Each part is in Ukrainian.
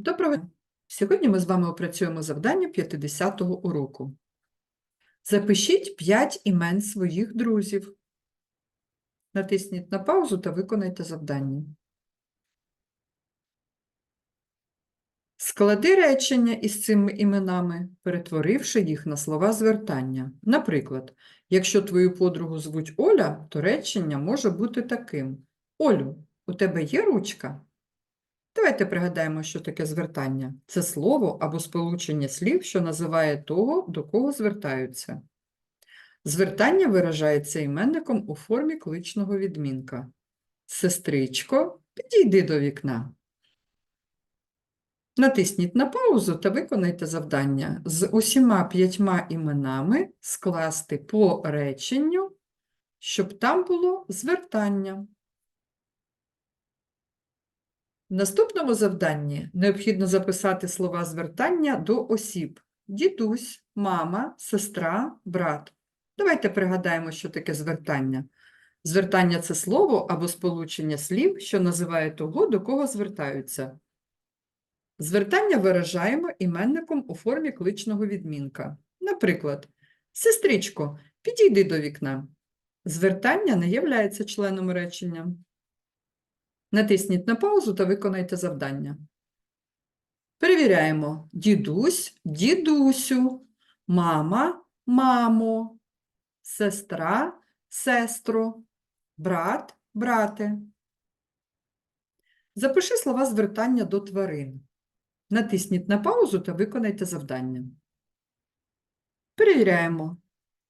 Доброго дня! Сьогодні ми з вами опрацюємо завдання 50-го уроку. Запишіть 5 імен своїх друзів. Натисніть на паузу та виконайте завдання. Склади речення із цими іменами, перетворивши їх на слова звертання. Наприклад, якщо твою подругу звуть Оля, то речення може бути таким: Олю, у тебе є ручка? Давайте пригадаємо, що таке звертання. Це слово або сполучення слів, що називає того, до кого звертаються. Звертання виражається іменником у формі кличного відмінка. Сестричко, підійди до вікна. Натисніть на паузу та виконайте завдання. З усіма п'ятьма іменами скласти по реченню, щоб там було звертання. В наступному завданні необхідно записати слова звертання до осіб: дідусь, мама, сестра, брат. Давайте пригадаємо, що таке звертання. Звертання це слово або сполучення слів, що називає того, до кого звертаються. Звертання виражаємо іменником у формі кличного відмінка. Наприклад, сестричко, підійди до вікна. Звертання не являється членом речення. Натисніть на паузу та виконайте завдання. Перевіряємо. Дідусь, дідусю, мама, мамо, сестра, сестро, брат, брате. Запиши слова звертання до тварин. Натисніть на паузу та виконайте завдання. Перевіряємо.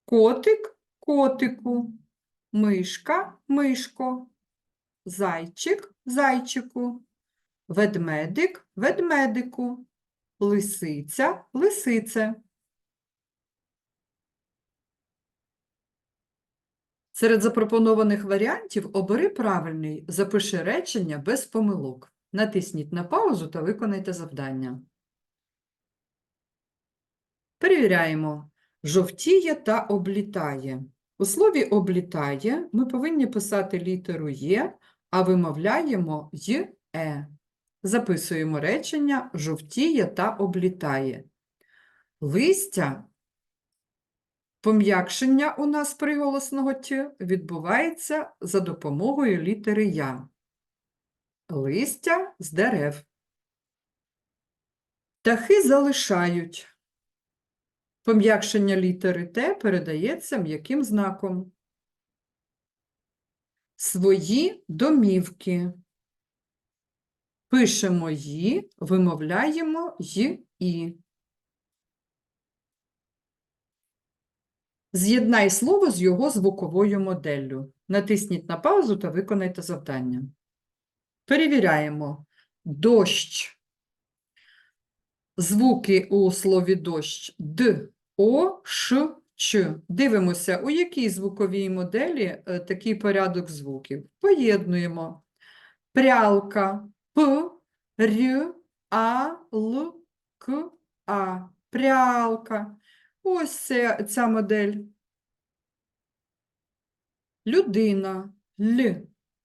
Котик, котику, мишка, мишко, зайчик, зайчику, ведмедик, ведмедику, лисиця, лисице. Серед запропонованих варіантів обери правильний, запиши речення без помилок. Натисніть на паузу та виконайте завдання. Перевіряємо. Жовтіє та облітає. У слові облітає ми повинні писати літеру Є, а вимовляємо й е. Записуємо речення жовтіє та облітає. Листя, пом'якшення у нас приголосного т відбувається за допомогою літери Я. Листя з дерев. Птахи залишають. Пом'якшення літери Т передається м'яким знаком. Свої домівки. Пишемо «ї», вимовляємо «й» «і». З'єднай слово з його звуковою моделлю. Натисніть на паузу та виконайте завдання. Перевіряємо. Дощ. Звуки у слові дощ Д, О, Ш, Ч. Дивимося, у якій звуковій моделі е, такий порядок звуків. Поєднуємо. Прялка П, Р, А, Л, К, А. Прялка. Ось це, ця модель. Людина Л,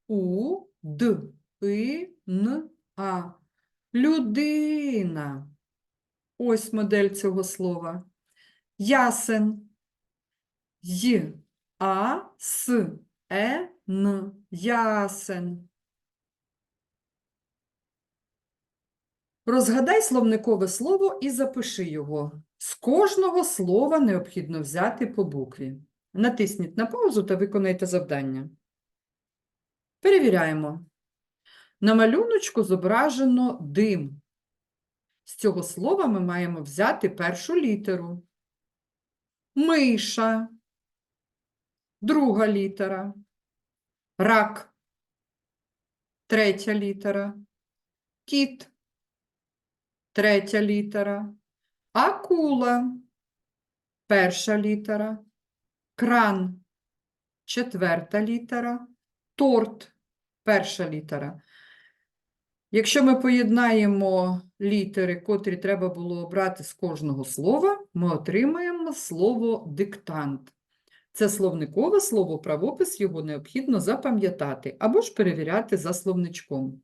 У, Д, И, Н, А. Людина. Ось модель цього слова. Ясен. Й, А, С, Е, Н. Ясен. Розгадай словникове слово і запиши його. З кожного слова необхідно взяти по букві. Натисніть на паузу та виконайте завдання. Перевіряємо. На малюночку зображено дим. З цього слова ми маємо взяти першу літеру. Миша. Друга літера. Рак. Третя літера. Кіт. Третя літера. Акула. Перша літера. Кран. Четверта літера. Торт. Перша літера. Якщо ми поєднаємо літери, котрі треба було обрати з кожного слова, ми отримаємо слово диктант. Це словникове слово, правопис його необхідно запам'ятати або ж перевіряти за словничком.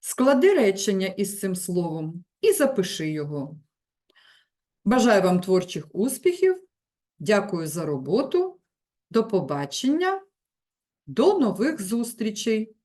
Склади речення із цим словом і запиши його. Бажаю вам творчих успіхів. Дякую за роботу. До побачення. До нових зустрічей!